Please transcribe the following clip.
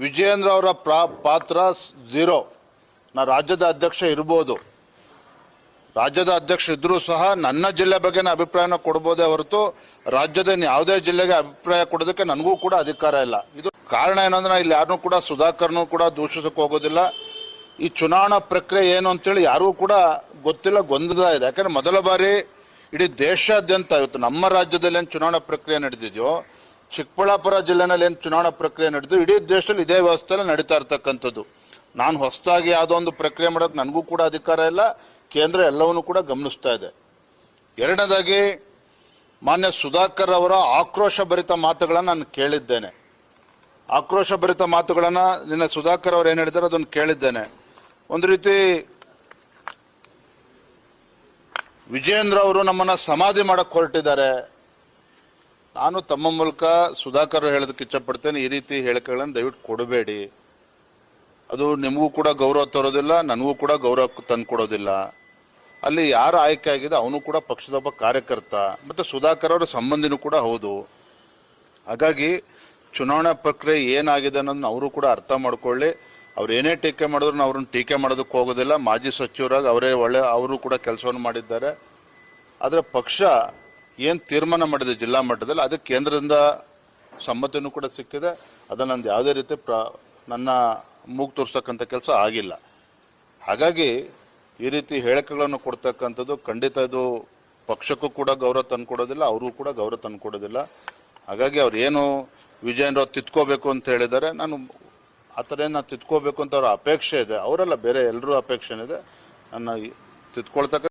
ವಿಜಯೇಂದ್ರ ಅವರ ಪ್ರಾ, ಪಾತ್ರ ಝೀರೋ. ನಾ ರಾಜ್ಯದ ಅಧ್ಯಕ್ಷ ಇರ್ಬೋದು. ರಾಜ್ಯದ ಅಧ್ಯಕ್ಷ ಇದ್ದರೂ ಸಹ ನನ್ನ ಜಿಲ್ಲೆ ಬಗ್ಗೆನ ಅಭಿಪ್ರಾಯನ ಕೊಡ್ಬೋದೇ ಹೊರತು ರಾಜ್ಯದ ಯಾವುದೇ ಜಿಲ್ಲೆಗೆ ಅಭಿಪ್ರಾಯ ಕೊಡೋದಕ್ಕೆ ನನಗೂ ಕೂಡ ಅಧಿಕಾರ ಇಲ್ಲ. ಇದು ಕಾರಣ ಏನಂದ್ರೆ ಇಲ್ಲಿ ಯಾರನ್ನೂ ಕೂಡ ಸುಧಾಕರ್ನೂ ಕೂಡ ದೂಷಿಸಕ್ಕೆ ಹೋಗೋದಿಲ್ಲ. ಈ ಚುನಾವಣಾ ಪ್ರಕ್ರಿಯೆ ಏನು ಅಂತೇಳಿ ಯಾರಿಗೂ ಕೂಡ ಗೊತ್ತಿಲ್ಲ, ಗೊಂದಲ ಇದೆ. ಯಾಕಂದ್ರೆ ಮೊದಲ ಬಾರಿ ಇಡೀ ದೇಶಾದ್ಯಂತ ಇವತ್ತು ನಮ್ಮ ರಾಜ್ಯದಲ್ಲಿ ಏನು ಚುನಾವಣಾ ಪ್ರಕ್ರಿಯೆ ನಡೆದಿದೆಯೋ ಚಿಕ್ಕಬಳ್ಳಾಪುರ ಜಿಲ್ಲೆನಲ್ಲಿ ಏನು ಚುನಾವಣಾ ಪ್ರಕ್ರಿಯೆ ನಡೆದು, ಇಡೀ ದೇಶದಲ್ಲಿ ಇದೇ ವ್ಯವಸ್ಥೆಯಲ್ಲಿ ನಡೀತಾ ಇರ್ತಕ್ಕಂಥದ್ದು. ನಾನು ಹೊಸದಾಗಿ ಯಾವುದೋ ಒಂದು ಪ್ರಕ್ರಿಯೆ ಮಾಡೋದು ನನಗೂ ಕೂಡ ಅಧಿಕಾರ ಇಲ್ಲ, ಕೇಂದ್ರ ಎಲ್ಲವನ್ನೂ ಕೂಡ ಗಮನಿಸ್ತಾ ಇದೆ. ಎರಡನೇದಾಗಿ, ಮಾನ್ಯ ಸುಧಾಕರ್ ಅವರ ಆಕ್ರೋಶ ಭರಿತ ಮಾತುಗಳನ್ನು ನಾನು ಕೇಳಿದ್ದೇನೆ. ಆಕ್ರೋಶ ಭರಿತ ಮಾತುಗಳನ್ನು ನಿನ್ನ ಸುಧಾಕರ್ ಅವರು ಏನು ಹೇಳಿದ್ದಾರೆ ಅದನ್ನು ಕೇಳಿದ್ದೇನೆ. ಒಂದು ರೀತಿ ವಿಜೇಂದ್ರ ಅವರು ನಮ್ಮನ್ನು ಸಮಾಧಿ ಮಾಡಕ್ಕೆ ಹೊರಟಿದ್ದಾರೆ. ನಾನು ತಮ್ಮ ಮೂಲಕ ಸುಧಾಕರ್ ಹೇಳೋದಕ್ಕೆ ಇಚ್ಛಪಡ್ತೇನೆ, ಈ ರೀತಿ ಹೇಳಿಕೆಗಳನ್ನು ದಯವಿಟ್ಟು ಕೊಡಬೇಡಿ. ಅದು ನಿಮಗೂ ಕೂಡ ಗೌರವ ತರೋದಿಲ್ಲ, ನನಗೂ ಕೂಡ ಗೌರವ ತಂದ್ಕೊಡೋದಿಲ್ಲ. ಅಲ್ಲಿ ಯಾರು ಆಯ್ಕೆ ಆಗಿದೆ ಅವನು ಕೂಡ ಪಕ್ಷದ ಒಬ್ಬ ಕಾರ್ಯಕರ್ತ, ಮತ್ತು ಸುಧಾಕರ್ ಅವರ ಸಂಬಂಧಿನೂ ಕೂಡ ಹೌದು. ಹಾಗಾಗಿ ಚುನಾವಣಾ ಪ್ರಕ್ರಿಯೆ ಏನಾಗಿದೆ ಅನ್ನೋದನ್ನ ಅವರು ಕೂಡ ಅರ್ಥ ಮಾಡ್ಕೊಳ್ಳಿ. ಅವ್ರು ಏನೇ ಟೀಕೆ ಮಾಡಿದ್ರು ನಾವು ಅವ್ರನ್ನ ಟೀಕೆ ಮಾಡೋದಕ್ಕೆ ಹೋಗೋದಿಲ್ಲ. ಮಾಜಿ ಸಚಿವರಾಗಿ ಅವರೇ ಒಳ್ಳೆ, ಅವರು ಕೂಡ ಕೆಲಸವನ್ನು ಮಾಡಿದ್ದಾರೆ. ಆದರೆ ಪಕ್ಷ ಏನು ತೀರ್ಮಾನ ಮಾಡಿದೆ ಜಿಲ್ಲಾ ಮಟ್ಟದಲ್ಲಿ ಅದಕ್ಕೆ ಕೇಂದ್ರದಿಂದ ಸಮ್ಮತಿನೂ ಕೂಡ ಸಿಕ್ಕಿದೆ. ಅದನ್ನು ನಂದು ಯಾವುದೇ ರೀತಿ ಪ್ರ, ನನ್ನ ಮೂಗು ತೋರ್ಸಕ್ಕಂಥ ಕೆಲಸ ಆಗಿಲ್ಲ. ಹಾಗಾಗಿ ಈ ರೀತಿ ಹೇಳಿಕೆಗಳನ್ನು ಕೊಡ್ತಕ್ಕಂಥದ್ದು ಖಂಡಿತ ಇದು ಪಕ್ಷಕ್ಕೂ ಕೂಡ ಗೌರವ ತಂದ್ಕೊಡೋದಿಲ್ಲ ಅವ್ರಿಗೂ ಕೂಡ ಗೌರವ ತಂದ್ಕೊಡೋದಿಲ್ಲ ಹಾಗಾಗಿ ಅವ್ರು ಏನು ವಿಜಯನ್ ಅವ್ರು ತಿದ್ಕೋಬೇಕು ಅಂತ ಹೇಳಿದ್ದಾರೆ, ನಾನು ಆ ಥರ ಏನು ತಿತ್ಕೋಬೇಕು ಅಂತ ಅವ್ರ ಅಪೇಕ್ಷೆ ಇದೆ. ಅವರೆಲ್ಲ, ಬೇರೆ ಎಲ್ಲರೂ ಅಪೇಕ್ಷೆ ಇದೆ. ನನ್ನ ಈ, ತಿದ್ಕೊಳ್ತಕ್ಕ